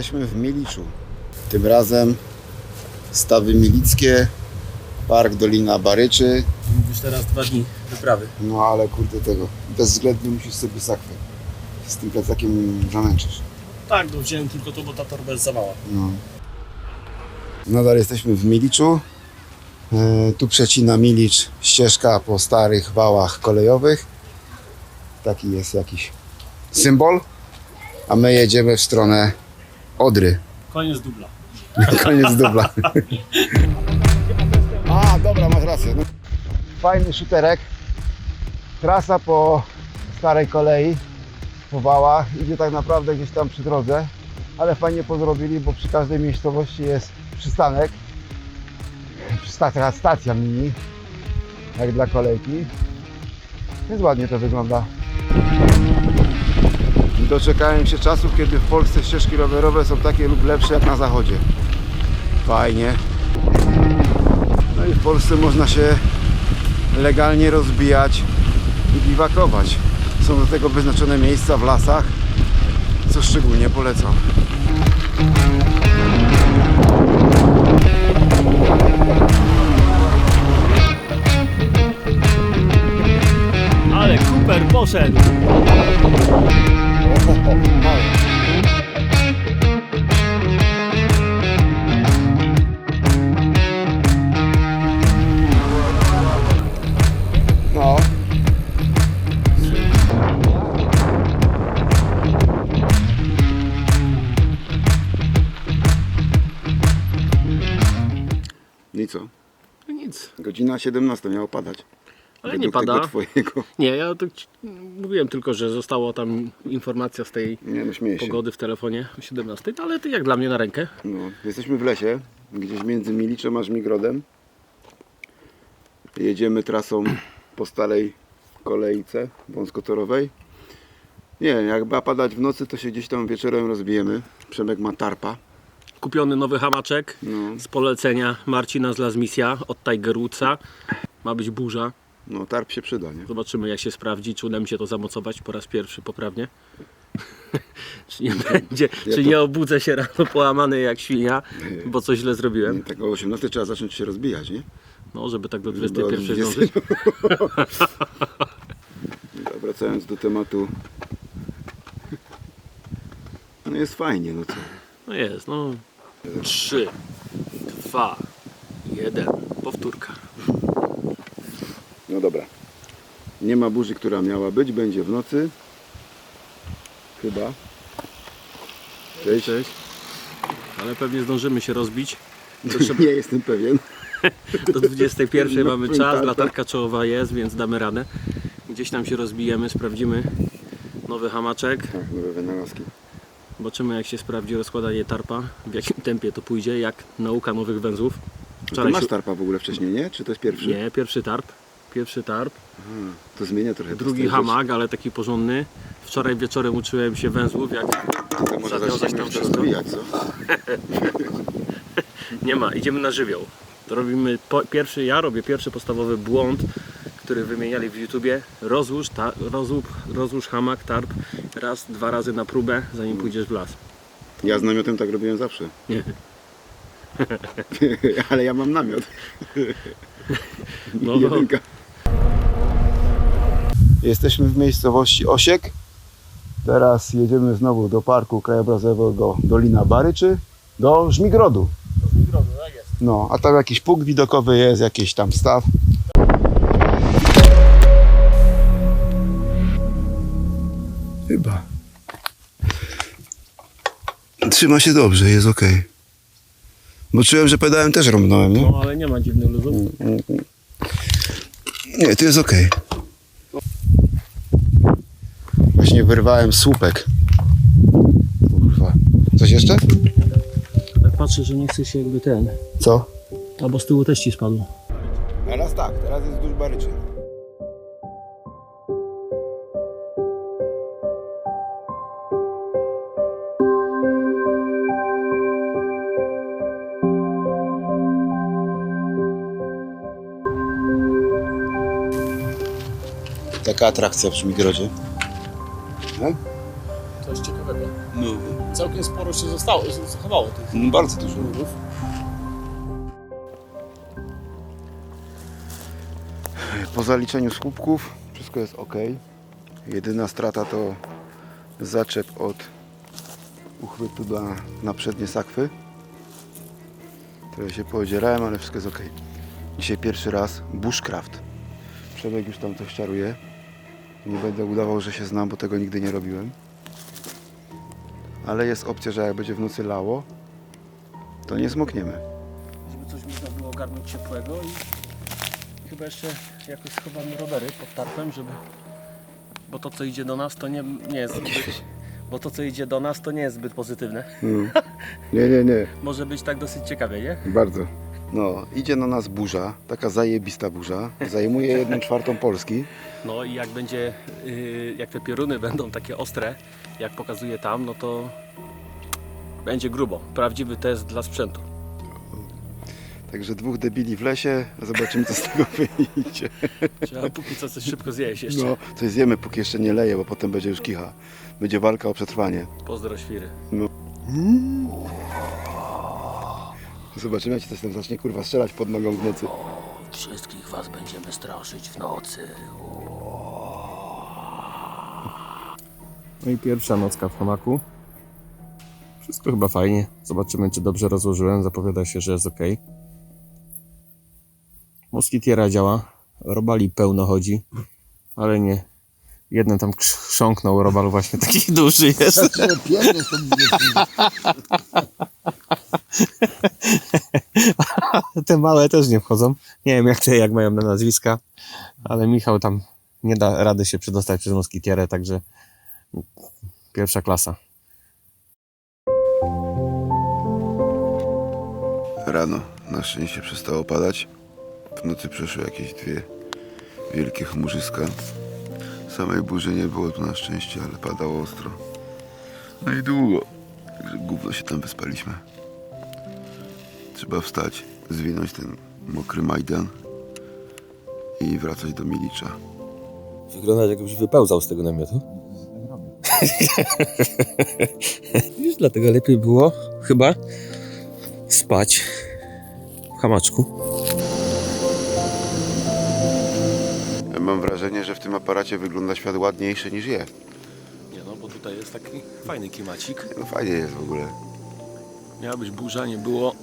Jesteśmy w Miliczu. Tym razem stawy milickie, park Dolina Baryczy. Mówisz teraz dwa dni wyprawy. No ale kurde tego, bezwzględnie musisz sobie sakwę. Z tym plecakiem zamęczysz. Tak, bo wziąłem tylko to, bo ta torba jest za mała. No. Nadal jesteśmy w Miliczu. E, tu przecina Milicz ścieżka po starych wałach kolejowych. Taki jest jakiś symbol. A my jedziemy w stronę Odry. Koniec dubla. Koniec dubla. A, dobra, masz rację. No. Fajny szuterek. Trasa po starej kolei, po wałach. Idzie tak naprawdę gdzieś tam przy drodze. Ale fajnie pozrobili, bo przy każdej miejscowości jest przystanek. Stacja, stacja mini. Jak dla kolejki. Więc ładnie to wygląda. Doczekałem się czasów, kiedy w Polsce ścieżki rowerowe są takie lub lepsze jak na zachodzie. Fajnie. No i w Polsce można się legalnie rozbijać i biwakować. Są do tego wyznaczone miejsca w lasach, co szczególnie polecam. Ale Cooper poszedł! No. I co? No nic. Godzina 17 miało padać. Ale nie pada. Twojego. Nie, ja ci- mówiłem tylko, że została tam informacja z tej Nie no, pogody w telefonie o 17, no, ale to jak dla mnie na rękę. No, jesteśmy w lesie, gdzieś między Miliczem a Żmigrodem. Jedziemy trasą po starej kolejce wąskotorowej. Nie, jak ma padać w nocy, to się gdzieś tam wieczorem rozbijemy. Przemek ma tarpa. Kupiony nowy hamaczek No, z polecenia Marcina z Las Misja od Tiger Woodsa. Ma być burza. No tarp się przyda, nie? Zobaczymy jak się sprawdzi, czy uda mi się to zamocować po raz pierwszy poprawnie. czy nie będzie, Ja czy to- nie obudzę się rano połamany jak świnia, bo coś źle zrobiłem. Tak o 18 trzeba zacząć się rozbijać, nie? No, żeby tak do Do 21 20. zdążyć. Dobra, Wracając do tematu. No jest fajnie, no co? No jest, no. 3, 2, 1. Powtórka. No dobra. Nie ma burzy, która miała być, będzie w nocy. Chyba. Cześć. Cześć. Ale pewnie zdążymy się rozbić. To trzeba, Nie jestem pewien. do 21 No, mamy czas, tak, latarka czołowa jest, więc damy radę. Gdzieś tam się rozbijemy, sprawdzimy nowy hamaczek. Tak, nowe wynalazki. Zobaczymy jak się sprawdzi rozkładanie tarpa, w jakim tempie to pójdzie, jak nauka nowych węzłów. Wczoraj masz tarpa w ogóle wcześniej, nie? Czy to jest pierwszy? Nie, pierwszy tarp. Pierwszy tarp, Aha, to zmienia trochę. drugi hamak, ale taki porządny. Wczoraj wieczorem uczyłem się węzłów, jak To może zawiązać tam wszystko. co? Nie ma, idziemy na żywioł. To robimy po, pierwszy, ja robię pierwszy podstawowy błąd, który wymieniali w YouTubie. Rozłóż, ta, rozłóż, rozłóż hamak, tarp raz, dwa razy na próbę, zanim pójdziesz w las. Ja z namiotem tak robiłem zawsze. Nie. Ale ja mam namiot. No, Jedynka. Jesteśmy w miejscowości Osiek. Teraz jedziemy znowu do parku krajobrazowego Dolina Baryczy do Żmigrodu. tak jest. No, a tam jakiś punkt widokowy jest, jakiś tam staw. Chyba. Trzyma się dobrze, jest ok. Bo czułem, że pedałem też rąbnąłem, nie? No ale nie ma dziwnych luzów. Nie, to jest ok. Właśnie wyrwałem słupek. Kurwa. Coś jeszcze? Tak patrzę, że nie chce się jakby ten. Co? Albo z tyłu też ci spadło. Teraz tak, teraz jest dusz baryczy. Taka atrakcja w Żmigrodzie. No? coś ciekawego. No, Całkiem sporo się zostało, zachowało tych no bardzo dużo. rurów. Po zaliczeniu słupków wszystko jest ok. Jedyna strata to zaczep od uchwytu na, na przednie sakwy. Trochę się podzierałem, ale wszystko jest ok. Dzisiaj pierwszy raz bushcraft. Przebieg już tam coś czaruje. Nie będę udawał, że się znam, bo tego nigdy nie robiłem. Ale jest opcja, że jak będzie w nocy lało, to nie zmokniemy. Żeby coś można było ogarnąć ciepłego i chyba jeszcze jakoś schowamy rowery pod tarpem, żeby... Bo to co idzie do nas to nie, nie jest zbyt... Bo to co idzie do nas to nie jest zbyt pozytywne. Nie, nie, nie. Może być tak dosyć ciekawie, nie? Bardzo. No, idzie na nas burza, taka zajebista burza. Zajmuje jedną czwartą Polski. No i jak będzie, yy, jak te pioruny będą takie ostre, jak pokazuje tam, no to będzie grubo. Prawdziwy test dla sprzętu. Także dwóch debili w lesie, zobaczymy co z tego wyjdzie. Trzeba póki co coś szybko zjeść jeszcze. No, coś zjemy, póki jeszcze nie leje, bo potem będzie już kicha. Będzie walka o przetrwanie. Pozdro świry. Zobaczymy, jak ci coś tam zacznie kurwa strzelać pod nogą w nocy. Wszystkich was będziemy straszyć w nocy. No i pierwsza nocka w hamaku. Wszystko chyba fajnie. Zobaczymy, czy dobrze rozłożyłem. Zapowiada się, że jest ok. Moskitiera działa. Robali pełno chodzi, ale nie. Jeden tam krz- chrząknął, robal właśnie taki duży jest. Te małe też nie wchodzą. Nie wiem jak te, jak mają na nazwiska, ale Michał tam nie da rady się przedostać przez moskitierę, także pierwsza klasa. Rano na szczęście przestało padać. W nocy przeszły jakieś dwie wielkie chmurzyska. Samej burzy nie było tu na szczęście, ale padało ostro. No i długo. Także gówno się tam wyspaliśmy. Trzeba wstać, zwinąć ten mokry majdan i wracać do Milicza. Wygląda jakbyś wypełzał z tego namiotu. Wiesz, dlatego lepiej było chyba spać w hamaczku. Ja mam wrażenie, że w tym aparacie wygląda świat ładniejszy niż jest. Nie no, bo tutaj jest taki fajny klimacik. No fajnie jest w ogóle. Miała być burza, nie było.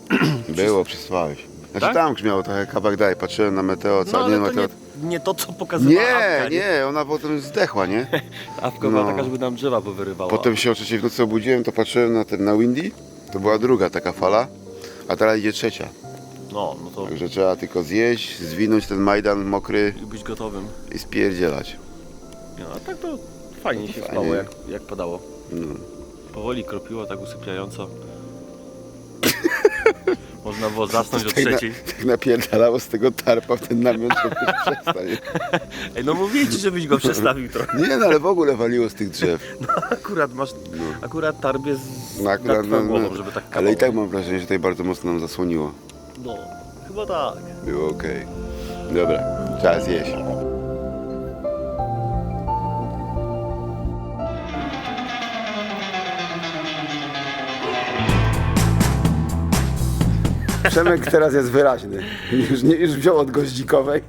Było, przysłałeś. Znaczy Tak? tam grzmiało trochę kabak daj, patrzyłem na meteo, No ale nie, to meteo. nie, nie to, co pokazywała Nie, apka, nie, ona potem zdechła, nie? Apka była No. taka, żeby nam drzewa powyrywała. Potem się o trzeciej w nocy obudziłem, to patrzyłem na ten, na Windy, to była druga taka fala, a teraz idzie trzecia. No, no to Także trzeba tylko zjeść, zwinąć ten majdan mokry i być gotowym. i spierdzielać. Nie, a tak to fajnie się Fajnie. spało, jak, jak padało. No. Powoli kropiło, tak usypiająco. Można było zasnąć o trzeciej. tak napierdalało z tego tarpa w ten namiot, że przestanie. Ej, no mówię ci, żebyś go przestawił trochę. Nie no, ale w ogóle waliło z tych drzew. Akurat masz, akurat tarbie z No, akurat, nad twoją no, głową, no. żeby tak Ale i tak mam wrażenie, że tutaj bardzo mocno nam zasłoniło. No, chyba tak. Było ok. Dobra, trzeba zjeść. Przemek teraz jest wyraźny. Już, nie, już wziął od goździkowej.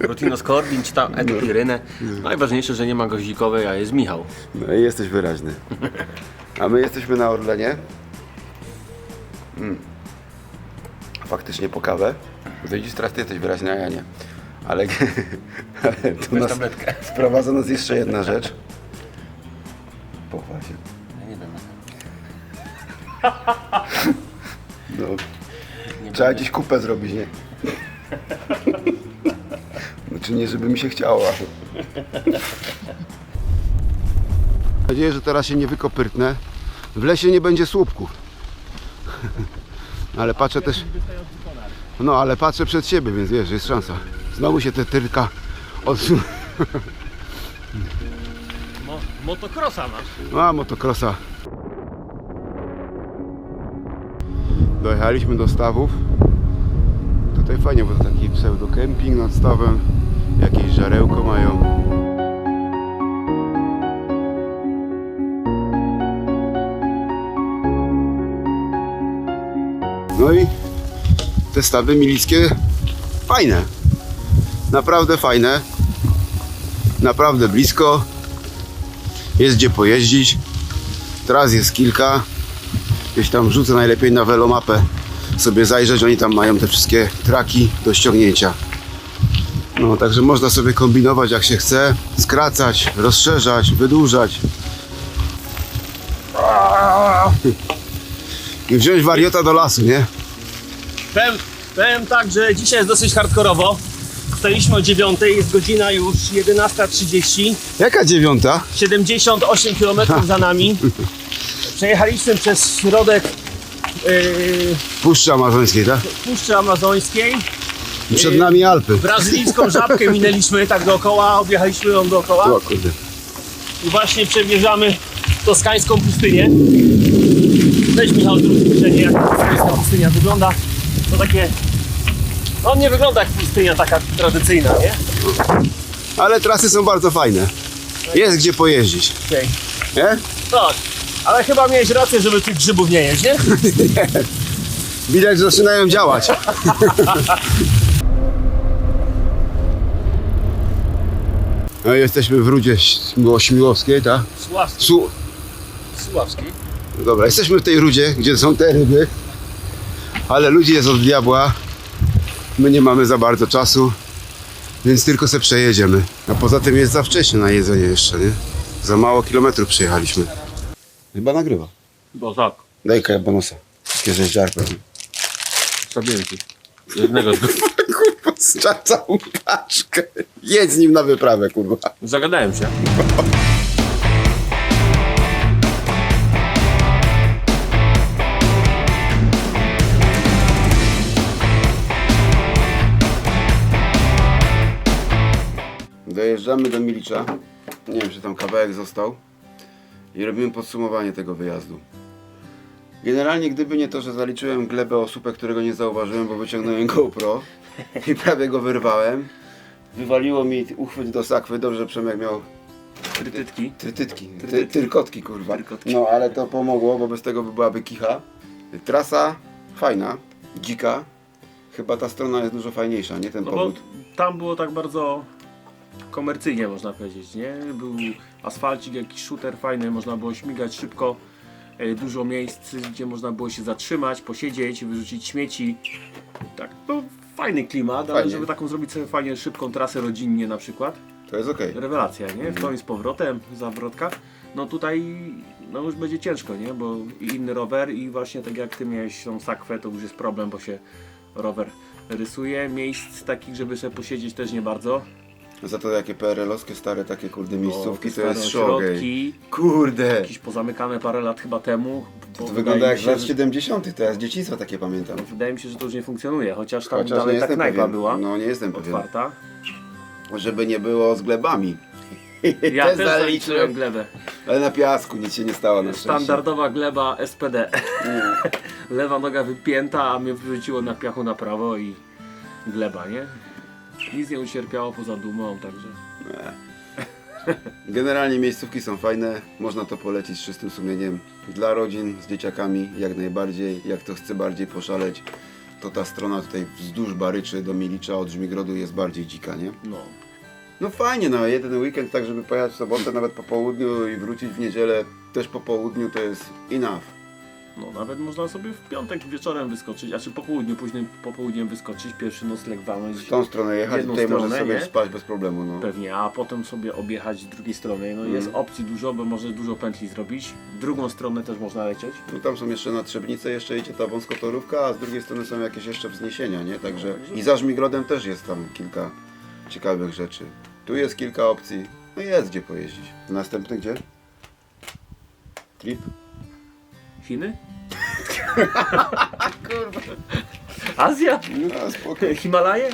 Rutino Scorbin czy tam Edpirynę. Najważniejsze, że nie ma goździkowej, a jest Michał. No i jesteś wyraźny. A my jesteśmy na Orlenie. Mm. Faktycznie po kawę. Widzisz, teraz ty jesteś wyraźny, a ja nie. Ale, ale tu Weź nas tabletkę. sprowadza nas jeszcze jedna rzecz. Pochwal się. Ja nie wiem. No, trzeba gdzieś kupę zrobić, nie? Znaczy nie, żeby mi się chciało. Mam nadzieję, że teraz się nie wykopyrtnę. W lesie nie będzie słupków. Ale patrzę też... No, ale patrzę przed siebie, więc wiesz, jest szansa. Znowu się te tylka odsuną. Mo motocrossa masz. A, motocrossa. dojechaliśmy do Stawów. Tutaj fajnie, bo to taki pseudo kemping nad stawem. Jakieś żarełko mają. No i te stawy milickie fajne. Naprawdę fajne. Naprawdę blisko. Jest gdzie pojeździć. Teraz jest kilka. Gdzieś tam wrzucę najlepiej na velomapę sobie zajrzeć. Oni tam mają te wszystkie traki do ściągnięcia. No, także można sobie kombinować jak się chce. Skracać, rozszerzać, wydłużać. I wziąć wariota do lasu, nie? Powiem, powiem tak, że dzisiaj jest dosyć hardkorowo. Staliśmy o 9, jest godzina już 11.30. Jaka dziewiąta? 78 km za nami. Przejechaliśmy przez środek yy, Puszczy Amazońskiej, tak? Puszczy Amazońskiej. I przed nami Alpy. Brazylijską żabkę minęliśmy tak dookoła, objechaliśmy ją dookoła O kurde. i właśnie przemierzamy toskańską pustynię. Weź Michał, spojrzenie jak toskańska pustynia wygląda. To takie... No nie wygląda jak pustynia taka tradycyjna, nie? Ale trasy są bardzo fajne. Jest gdzie pojeździć, Okej. nie? Tak, ale chyba miałeś rację, żeby tych grzybów nie jeść, nie? Widać, że zaczynają działać. No jesteśmy w Rudzie Ośmiłowskiej, tak? Sławski. Su Sławski. No Dobra, jesteśmy w tej Rudzie, gdzie są te ryby. Ale ludzi jest od diabła. My nie mamy za bardzo czasu, więc tylko se przejedziemy. A poza tym jest za wcześnie na jedzenie jeszcze, nie? Za mało kilometrów przejechaliśmy. Chyba nagrywa. Bo tak, Daj rzeczy żarpę. zabiłem ci. Jednego Kurwa, strzał całą paczkę. Jedź z nim na wyprawę, kurwa. Zagadałem się. Dojeżdżamy do Milicza. Nie wiem, czy tam kawałek został. I robimy podsumowanie tego wyjazdu. Generalnie, gdyby nie to, że zaliczyłem glebę osupę, którego nie zauważyłem, bo wyciągnąłem GoPro i prawie go wyrwałem. Wywaliło mi uchwyt do sakwy. Dobrze, Przemek miał Trytytki. trytytki, ty, tyrkotki, kurwa. Tyrkotki. No, ale to pomogło, bo bez tego by byłaby kicha. Trasa fajna, dzika. Chyba ta strona jest dużo fajniejsza, nie ten No bo powód. tam było tak bardzo komercyjnie można powiedzieć, nie? Był asfalcik, jakiś shooter fajny, można było śmigać szybko. e, Dużo miejsc, gdzie można było się zatrzymać, posiedzieć, wyrzucić śmieci. Tak, był fajny klimat, ale Fajnie. żeby taką zrobić sobie fajnie szybką trasę rodzinnie na przykład. To jest okej. Rewelacja, nie? W i z powrotem, zawrotka. No tutaj no już będzie ciężko, nie? Bo inny rower i właśnie tak jak ty miałeś tą sakwę, to już jest problem, bo się rower rysuje. Miejsc takich, żeby sobie posiedzieć też nie bardzo. Za to jakie PRL-owskie stare takie kurde miejscówki, to jest stare szok. ej. ośrodki, Kurde! jakieś pozamykane parę lat chyba temu. To wygląda jak z lat że- 70. To ja z dzieciństwa takie pamiętam. Wydaje mi się, że to już nie funkcjonuje, chociaż tam Chociaż dalej ta knajpa pewien. była No nie jestem pewien. otwarta. Żeby nie było z glebami. Ja Te też zaliczyłem glebę. Ale na piasku nic się nie stało na szczęście. Standardowa gleba SPD. Lewa noga wypięta, a mnie wyrzuciło na piachu na prawo i gleba, nie? Nic nie ucierpiało poza dumą, także. Generalnie miejscówki są fajne, można to polecić z czystym sumieniem. Dla rodzin z dzieciakami jak najbardziej, jak to chce bardziej poszaleć, to ta strona tutaj wzdłuż Baryczy do Milicza od Żmigrodu jest bardziej dzika, nie? No. No fajnie, no jeden weekend tak, żeby pojechać w sobotę nawet po południu i wrócić w niedzielę też po południu to jest enough. No, nawet można sobie w piątek wieczorem wyskoczyć, a czy po południu, późnym popołudniem wyskoczyć, pierwszy nocleg walnąć W tą stronę jechać, Jedną tutaj stronę, sobie nie? spać bez problemu, no. pewnie, a potem sobie objechać z drugiej strony. No Mm. jest opcji dużo, bo może dużo pętli zrobić. Drugą stronę też można lecieć. No tam są jeszcze na Trzebnicę, jeszcze idzie ta wąskotorówka, a z drugiej strony są jakieś jeszcze wzniesienia, nie? Także i za Żmigrodem też jest tam kilka ciekawych rzeczy. Tu jest kilka opcji, no jest gdzie pojeździć. Następny gdzie? Trip? Chiny? Azja? No spoko. Himalaje?